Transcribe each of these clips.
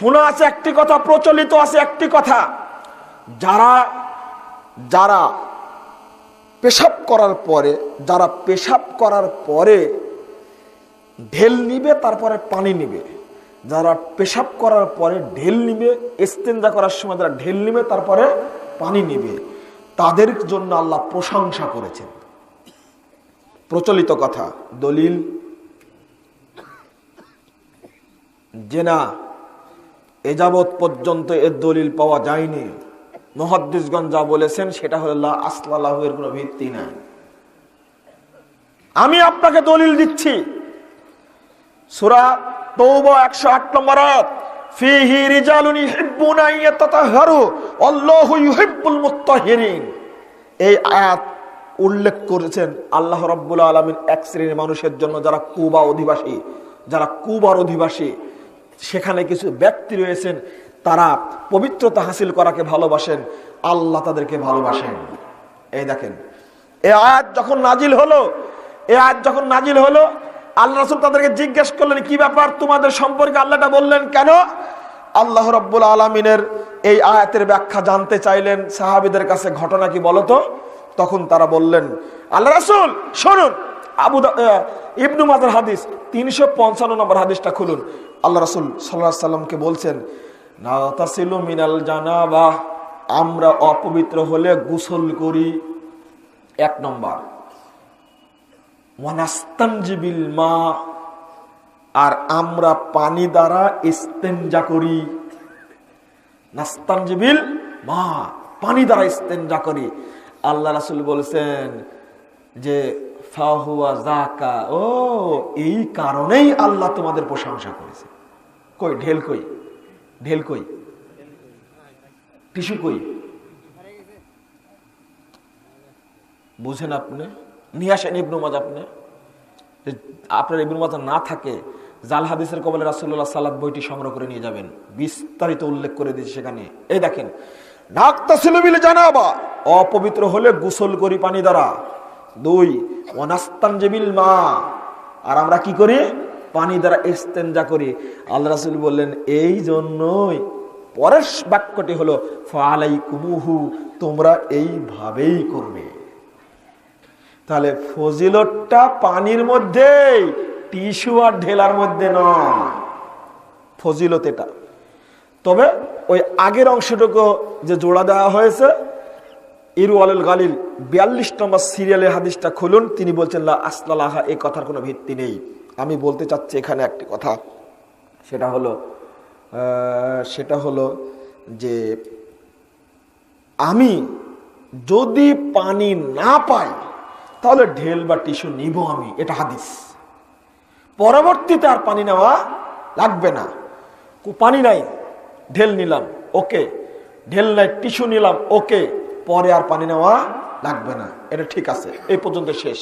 শোনা আছে একটি কথা, প্রচলিত আছে একটি কথা। যারা যারা পেশাব করার পরে, যারা পেশাব করার পরে ঢেল নিবে, তারপরে পানি নিবে। যারা পেশাব করার পরে ঢেল নিবে এস্তেঞ্জা করার সময় যারা ঢেল নিবে, তারপরে পানি নিবে। তাদের জন্য আল্লাহ প্রশংসা করেছেন। প্রচলিত কথা। দলিল যে না পর্যন্ত এর দলিল পাওয়া যায়নি। মহাদ্দিসগঞ্জ যা বলেছেন, সেটা হল আসলাহের কোনো ভিত্তি নাই। আমি আপনাকে দলিল দিচ্ছি। সুরা তৌবা একশো আট নম্বর উল্লেখ করেছেন এক শ্রেণির মানুষের জন্য, যারা কুবা অধিবাসী, যারা কুবার অধিবাসী সেখানে কিছু ব্যক্তি রয়েছেন, তারা পবিত্রতা হাসিল করাকে ভালোবাসেন, আল্লাহ তাদেরকে ভালোবাসেন। এই দেখেন এ আয়াত যখন নাজিল হলো এ আয়াত যখন নাজিল হলো, আল্লাহ রসুল তাদেরকে জিজ্ঞেস করলেন, কি ব্যাপার তোমাদের সম্পর্কে আল্লাহটা বললেন কেন? আল্লাহ রব্বুল আলমিনের এই আয়াতের ব্যাখ্যা জানতে চাইলেন, সাহাবিদের কাছে ঘটনা কি বলতো তখন তারা বললেন, আল্লাহ রাসূল, শুনুন, আবু ইবনু মাজার হাদিস তিনশো পঞ্চান্ন নম্বর হাদিসটা খুলুন। আল্লাহ রাসূল সাল্লাহ সাল্লামকে বলছেন না তাসিলু মিনাল জানাবা। আমরা অপবিত্র হলে গোসল করি। এক নম্বর। ওয়ানাস্তানজিবিল মা। আর আমরা পানি দ্বারা ইস্তেঞ্জা করি। নাস্তানজিবিল মা। পানি দ্বারা ইস্তেঞ্জা করি। আল্লাহ রাসূল বলেছেন যে এই কারণেই আল্লাহ তোমাদের প্রশংসা করেছে। কই, ঢেল কই? ঢেল কই? টিস্যু কই? বুঝেন আপনি? নিয়ে আসেন আপনি। আপনার ইবনু না থাকে, জাল হাদিসের কবলে রাসুল্লাহ সালাদ বইটি সংগ্রহ করে নিয়ে যাবেন। বিস্তারিত উল্লেখ করে দিয়েছে সেখানে। এই দেখেন নাক্তাসিলবিল জানাবা, অপবিত্র হলে গোসল করি পানি দ্বারা। দুই অনাস্তান জেবিল মা। আর আমরা কি করি? পানি দ্বারা ইস্তেঞ্জা করি। আল্লাহ রাসুল বললেন, এই জন্যই পরের বাক্যটি হলো ফালাই কুমুহু তোমরা এইভাবেই করবে। তাহলে ফজিলতটা পানির মধ্যে টিস্যু আর ঢেলার মধ্যে নয়। ফজিলত এটা। তবে ওই আগের অংশটুকু যে জোড়া দেওয়া হয়েছে ইরু আলুল গালিল, বিয়াল্লিশ নম্বর সিরিয়ালে হাদিসটা খুলুন, তিনি বলছেন, লা আসলালাহা এই কথার কোনো ভিত্তি নেই। আমি বলতে চাচ্ছি এখানে একটি কথা। সেটা হলো সেটা হলো যে আমি যদি পানি না পাই, তাহলে ঢেল বা টিস্যু নিব আমি। এটা হাদিস। পরবর্তীতে আর পানি নেওয়া লাগবে না। পানি নাই, ঢেল নিলাম, ওকে। ঢেল নাই, টিস্যু নিলাম, ওকে। পরে আর পানি নেওয়া লাগবে না। এটা ঠিক আছে, এই পর্যন্ত শেষ।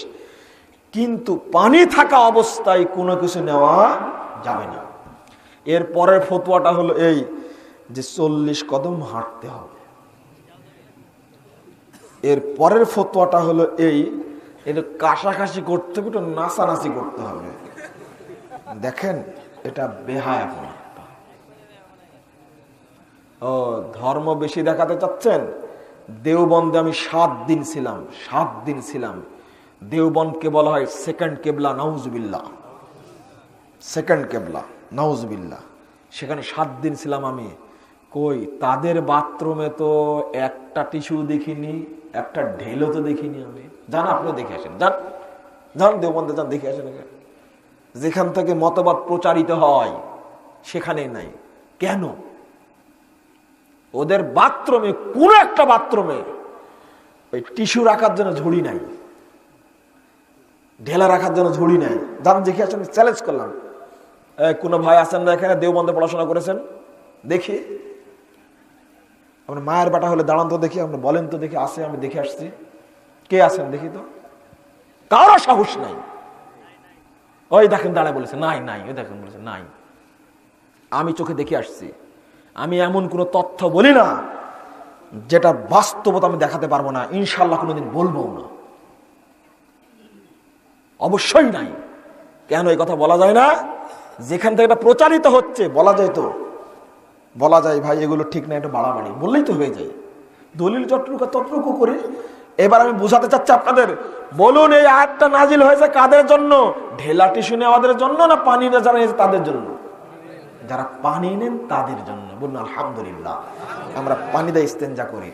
কিন্তু পানি থাকা অবস্থায় কোনো কিছু নেওয়া যাবে না। এর পরের ফতুয়াটা হলো এই যে চল্লিশ কদম হাঁটতে হবে। এর পরের ফতোয়াটা হলো এই কাশাকাশি করতে হবে নাচানাচি করতে হবে। দেখেন, এটা বেহায় ও, ধর্ম বেশি দেখাতে চাচ্ছেন? দেওবন্দে আমি সাত দিন ছিলাম, সাত দিন ছিলাম। দেওবন্দকে বলা হয় সেকেন্ড কেবলা নাউজবিল্লা সেকেন্ড কেবলা নাউজবিল্লা সেখানে সাত দিন ছিলাম আমি। কই, তাদের বাথরুমে তো একটা টিস্যু দেখিনি, একটা ঢেলও তো দেখিনি আমি। যান আপনি দেখে আসেন, যান। যান, দেওবন্দে যান, দেখে আসেন যেখান থেকে মতবাদ প্রচারিত হয় সেখানে নাই। কেন? ওদের বাথরুমে কোনো একটা বাথরুমে ওই টিস্যু রাখার জন্য ঝুড়ি নাই। ঢেলা রাখার জন্য ঝুড়ি নাই। যান দেখে আসেন চ্যালেঞ্জ করলাম। কোনো ভাই আছেন না এখানে? দেওবন্দে পড়াশোনা করেছেন? দেখি। আপনার মায়ের বেটা হলে দাঁড়ান তো দেখি, আপনি বলেন তো দেখি আসে আমি দেখে আসছি। কে আছেন দেখি তো? কারও সাহস নাই। ওই দেখেন, দাঁড়ায় বলেছে, নাই নাই, ওই দেখেন বলেছে, নাই। আমি চোখে দেখে আসছি। আমি এমন কোনো তথ্য বলি না যেটার বাস্তবতা আমি দেখাতে পারব না ইনশাল্লাহ কোনোদিন বলব না। অবশ্যই নাই। কেন এই কথা বলা যায় না? যেখান থেকে এটা প্রচারিত হচ্ছে, বলা যায় তো। বলা যায়, ভাই, এগুলো ঠিক না এটা বাড়াবাড়ি। বললেই তো হয়ে যায়। দলিল যতটুকু, ততটুকু করে। এবার আমি বুঝাতে চাচ্ছি আপনাদের, বলুন এই আয়টা নাজিল হয়েছে কাদের জন্য? ঢেলাটি শুনে আমাদের জন্য না পানি না জানা তাদের জন্য? যারা পানি নেন তাদের জন্য। বলুন আলহামদুলিল্লাহ। আমরা পানি দেয় ইস্তেঞ্জা করি।